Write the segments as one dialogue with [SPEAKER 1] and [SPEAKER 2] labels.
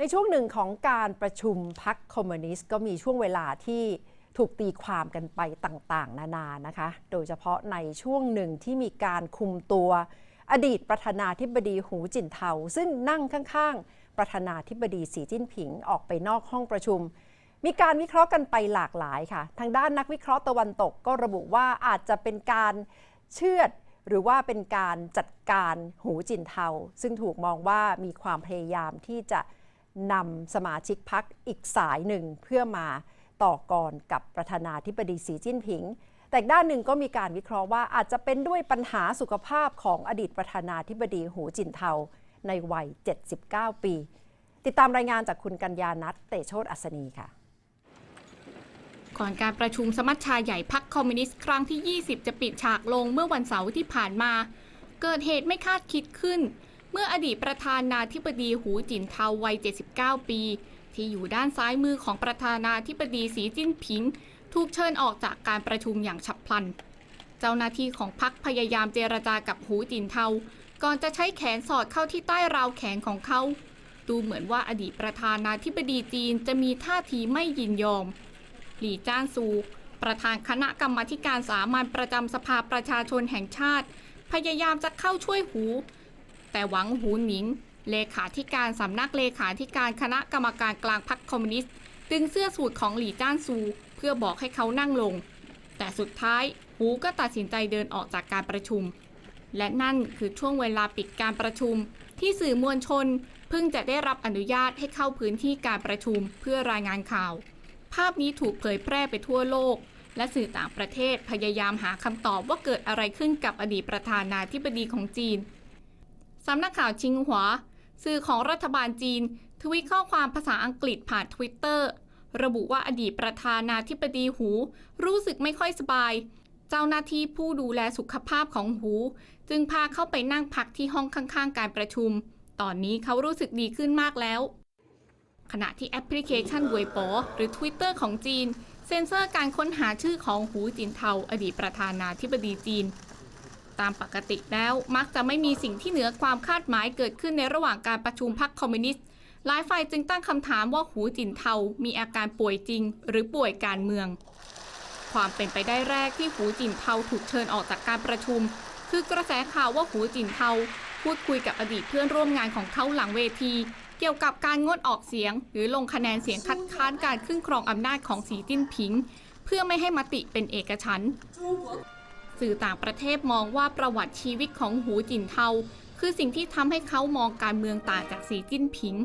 [SPEAKER 1] ในช่วงหนึ่งของการประชุมพักคอมมิวนิสต์ก็มีช่วงเวลาที่ถูกตีความกันไปต่างๆ นานานะคะ โดยเฉพาะในช่วงหนึ่งที่มีการคุมตัว อดีตประธานาธิบดีหูจินเทา ซึ่งนั่งข้างๆ ประธานาธิบดีสีจิ้นผิงออกไปนอกห้องประชุม มีการวิเคราะห์กันไปหลากหลายค่ะ ทางด้านนักวิเคราะห์ตะวันตกก็ระบุว่าอาจจะเป็นการเชื่อดหรือว่าเป็นการจัดการหูจินเทา ซึ่งถูกมองว่ามีความพยายามที่จะ นำสมาชิกพักอีกสายหนึ่งเพื่อมาต่อกรกับประธานาธิบดีสีจิ้นผิง แต่ด้านหนึ่งก็มีการวิเคราะห์ว่าอาจจะเป็นด้วยปัญหาสุขภาพของอดีตประธานาธิบดีหูจินเทาในวัย 79 ปี ติดตามรายงานจากคุณกัญญานัทเตโชตอัศนีค่ะ
[SPEAKER 2] ก่อนการประชุมสมัชชาใหญ่พักคอมมิวนิสต์ครั้งที่ 20 จะปิดฉากลงเมื่อวันเสาร์ที่ผ่านมา เกิดเหตุไม่คาดคิดขึ้น เมื่ออดีตประธานาธิบดีหูจินเทาวัย 79 ปี ที่อยู่ด้านซ้ายมือของประธานาธิบดีสีจิ้นผิง ถูกเชิญออกจากการประชุมอย่างฉับพลัน เจ้าหน้าที่ของพรรคพยายามเจรจากับหูจินเทา ก่อนจะใช้แขนสอดเข้าที่ใต้ราวแขนของเขา ดูเหมือนว่าอดีตประธานาธิบดีจีนจะมีท่าทีไม่ยินยอม หลี่จ้านซู ประธานคณะกรรมาการสามัญประจำสภาประชาชนแห่งชาติ พยายามจะเข้าช่วยหู แต่หวังหูหนิง เลขาธิการสำนักเลขาธิการคณะกรรมการกลางพรรคคอมมิวนิสต์ดึงเสื้อสูทของหลี่จ้านซู เพื่อบอกให้เขานั่งลง แต่สุดท้ายหูก็ตัดสินใจเดินออกจากการประชุม และนั่นคือช่วงเวลาปิดการประชุม ที่สื่อมวลชนเพิ่งจะได้รับอนุญาตให้เข้าพื้นที่การประชุมเพื่อรายงานข่าว ภาพนี้ถูกเผยแพร่ไปทั่วโลก และสื่อต่างประเทศพยายามหาคำตอบว่าเกิดอะไรขึ้นกับอดีตประธานาธิบดีของจีน สำนักข่าวชิงหวสื่อของรัฐบาลจีน ทวีตข้อความภาษาอังกฤษผ่านทวิตเตอร์ระบุว่าอดีตประธานาธิบดีหู รู้สึกไม่ค่อยสบาย เจ้าหน้าที่ผู้ดูแลสุขภาพของหู จึงพาเข้าไปนั่งพักที่ห้องข้างๆ การประชุม ตอนนี้เขารู้สึกดีขึ้นมากแล้ว ขณะที่แอปพลิเคชันเวยปอหรือ Twitter ของจีน เซ็นเซอร์การค้นหาชื่อของหูจินเทาอดีตประธานาธิบดีจีน ตามปกติแล้ว มักจะไม่มีสิ่งที่เหนือความคาดหมายเกิดขึ้นในระหว่างการประชุมพรรคคอมมิวนิสต์หลายฝ่ายจึงตั้งคำถามว่าหูจินเทา มีอาการป่วยจริง หรือป่วยการเมือง ความเป็นไปได้แรกที่หูจินเทาถูกเชิญออกจากการประชุม คือกระแสข่าวว่าหูจินเทา พูดคุยกับอดีตเพื่อนร่วมงานของเขาหลังเวที เกี่ยวกับการงดออกเสียง หรือลงคะแนนเสียงคัดค้านการขึ้นครองอำนาจของสีจิ้นผิง เพื่อไม่ให้มติเป็นเอกฉันท์ สื่อต่างประเทศมองว่าประวัติชีวิตของหูจินเทา คือสิ่งที่ทำให้เขามองการเมืองต่างจากสีจิ้นผิง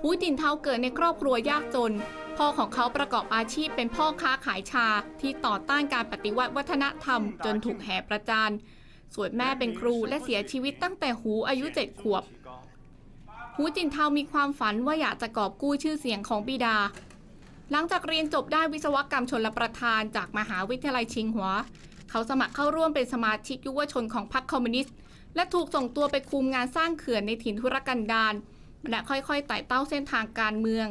[SPEAKER 2] หูจินเทาเกิดในครอบครัวยากจน พ่อของเขาประกอบอาชีพเป็นพ่อค้าขายชาที่ต่อต้านการปฏิวัติวัฒนธรรม จนถูกแห่ประจานส่วนแม่เป็นครูและเสียชีวิตตั้งแต่หูอายุเจ็ดขวบ หูจินเทามีความฝันว่าอยากจะกอบกู้ชื่อเสียงของบิดา หลังจากเรียนจบด้านวิศวกรรมชนลประทานจากมหาวิทยาลัยชิงหัว เขาสมัครเข้าร่วมเป็นสมาชิกยุวชนของพรรคคอมมิวนิสต์ และถูกส่งตัวไปคุมงานสร้างเขื่อนในถิ่นธุรกันดารและค่อยๆไต่เต้าเส้นทางการเมือง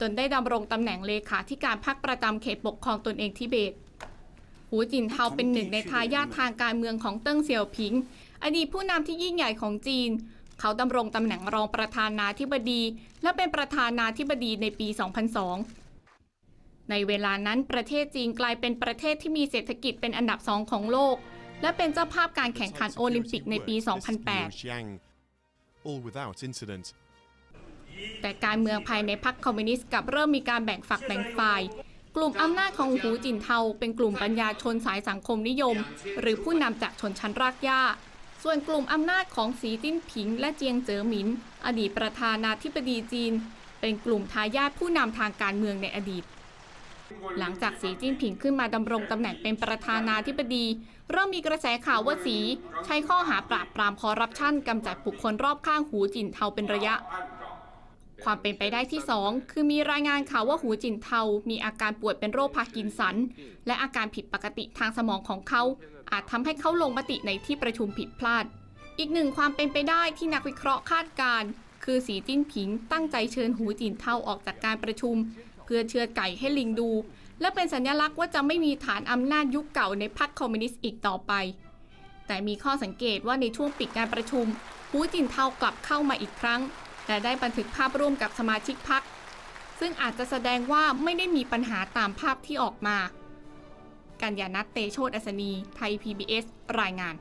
[SPEAKER 2] จนได้ดำรงตำแหน่งเลขาธิการพรรคประจำเขตปกครองตนเองทิเบต หูจินเทาเป็นหนึ่งในทายาททางการเมืองของเติ้งเสี่ยวผิง อดีตผู้นำที่ยิ่งใหญ่ของจีน เขาดำรงตำแหน่งรองประธานาธิบดี และเป็นประธานาธิบดีในปี 2002 ในเวลานั้นประเทศจีนกลายเป็นประเทศที่มีเศรษฐกิจเป็นอันดับสองของโลก และเป็นเจ้าภาพการแข่งขันโอลิมปิกในปี 2008
[SPEAKER 3] all without incident.
[SPEAKER 2] แต่การเมืองภายในพรรคคอมมิวนิสต์กลับเริ่มมีการแบ่งฝักแบ่งฝ่าย กลุ่มอำนาจของหูจินเทาเป็นกลุ่มปัญญาชนสายสังคมนิยม หรือผู้นำจากชนชั้นรากหญ้า ส่วนกลุ่มอำนาจของสีจิ้นผิง และเจียงเจ๋อหมิน อดีตประธานาธิบดีจีน เป็นกลุ่มทายาทผู้นำทางการเมืองในอดีต หลังจากสีจิ้นผิงขึ้นมาดำรงตำแหน่งเป็นประธานาธิบดี เริ่มมีกระแสข่าวว่าสี ใช้ข้อหาปราบปรามคอร์รัปชันกำจัดบุคคลรอบข้างหูจินเทาเป็นระยะ ความเป็นไปได้ที่ 2 คือมีรายงานข่าวว่าหูจินเทา มีอาการป่วยเป็นโรคพาร์กินสัน และอาการผิดปกติทางสมองของเขา อาจทำให้เขาลงมติในที่ประชุมผิดพลาด อีกหนึ่งความเป็นไปได้ที่นักวิเคราะห์คาดการณ์คือสีจิ้นผิงตั้งใจเชิญหูจินเทาออกจากการประชุม เพื่อเชือดไก่ให้ลิงดู และเป็นสัญลักษณ์ว่าจะไม่มีฐานอำนาจยุคเก่าในพรรคคอมมิวนิสต์อีกต่อไป แต่มีข้อสังเกตว่าในช่วงปิดการประชุมหูจินเทากลับเข้ามาอีกครั้ง และได้บันทึกภาพร่วมกับสมาชิกพักซึ่งอาจจะแสดงว่าไม่ได้มีปัญหาตามภาพที่ออกมา กัญญานัทเตโชตอัศนี ไทย PBS รายงาน